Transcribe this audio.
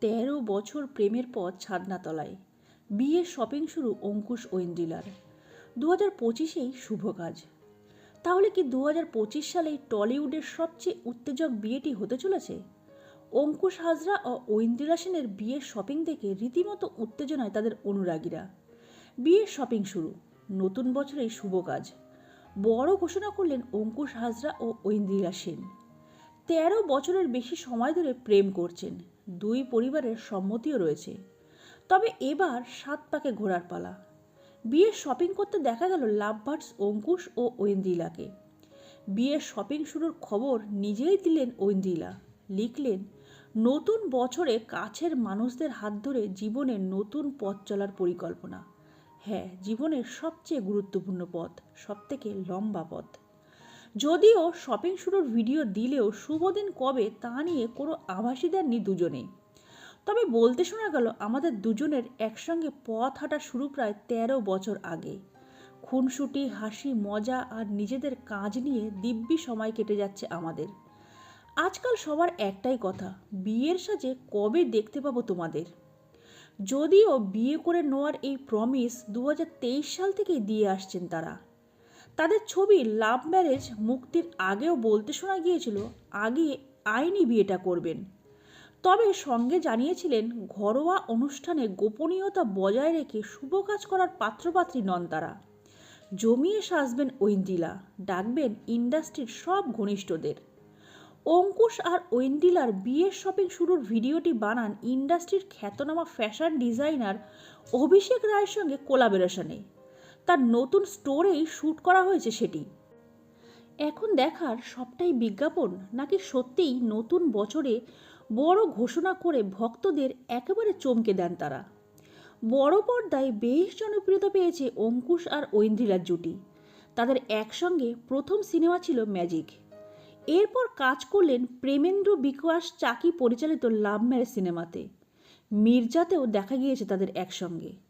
তেরো বছর প্রেমের পথ ছাদনাতলায়। বিয়ের শপিং শুরু অঙ্কুশ ঐন্দ্রিলার। দু হাজার পঁচিশেই শুভ কাজ। তাহলে কি দু হাজার পঁচিশ সালেই টলিউডের সবচেয়ে উত্তেজক বিয়েটি হতে চলেছে? অঙ্কুশ হাজরা ও ঐন্দ্রিলা সেনের বিয়ের শপিং দেখে রীতিমতো উত্তেজনায় তাদের অনুরাগীরা। বিয়ের শপিং শুরু, নতুন বছরেই শুভ কাজ। বড় ঘোষণা করলেন অঙ্কুশ হাজরা ও ঐন্দ্রিলা সেন। তেরো বছরের বেশি সময় ধরে প্রেম করছেন। দুই পরিবারের সম্মতিও রয়েছে। তবে এবার সাত পাকে ঘোরার পালা। বিয়ের শপিং করতে দেখা গেল লাভবার্ডস অঙ্কুশ ও ঐন্দিলাকে বিয়ের শপিং শুরুর খবর নিজেই দিলেন ঐন্দ্রিলা। লিখলেন, নতুন বছরে কাছের মানুষদের হাত ধরে জীবনের নতুন পথ চলার পরিকল্পনা। হ্যাঁ জীবনের সবচেয়ে গুরুত্বপূর্ণ পথ, সবথেকে লম্বা পথ। যদিও শপিং শুরুর ভিডিও দিলেও শুভদিন কবে তা নিয়ে কোনো আভাসই দেননি দুজনেই। তবে বলতে শোনা গেল, আমাদের দুজনের একসঙ্গে পথ হাঁটা শুরু প্রায় তেরো বছর আগে। খুনসুটি, হাসি, মজা আর নিজেদের কাজ নিয়ে দিব্যি সময় কেটে যাচ্ছে আমাদের। আজকাল সবার একটাই কথা, বিয়ের সাজে কবে দেখতে পাবো তোমাদের? যদিও বিয়ে করে নেওয়ার এই প্রমিস দু হাজার তেইশ সাল থেকেই দিয়ে আসছেন তারা। তাদের ছবি লাভ ম্যারেজ মুক্তির আগেও বলতে শোনা গিয়েছিল, আগে আইনি বিয়েটা করবেন। তবে সঙ্গে জানিয়েছিলেন, ঘরোয়া অনুষ্ঠানে গোপনীয়তা বজায় রেখে শুভ কাজ করার পাত্রপাত্রী নন তারা। জমিয়ে সাজবেন ঐন্দিলা, ডাকবেন ইন্ডাস্ট্রির সব ঘনিষ্ঠদের। অঙ্কুশ আর ঐন্দিলার বিয়ের শপিং শুরুর ভিডিওটি বানান ইন্ডাস্ট্রির খ্যাতনামা ফ্যাশন ডিজাইনার অভিষেক রায়ের সঙ্গে কোলাবোরেশনে। তার নতুন স্টোরেই শ্যুট করা হয়েছে সেটি। এখন দেখার সবটাই বিজ্ঞাপন নাকি সত্যিই নতুন বছরে বড় ঘোষণা করে ভক্তদের একেবারে চমকে দেন তারা। বড় পর্দায় বেশ জনপ্রিয়তা পেয়েছে অঙ্কুশ আর ঐন্দ্রিলার জুটি। তাদের একসঙ্গে প্রথম সিনেমা ছিল ম্যাজিক। এরপর কাজ করলেন প্রেমেন্দ্র বিকাশ চাকি পরিচালিত লাভ ম্যারেজ সিনেমাতে। মির্জাতেও দেখা গিয়েছে তাদের একসঙ্গে।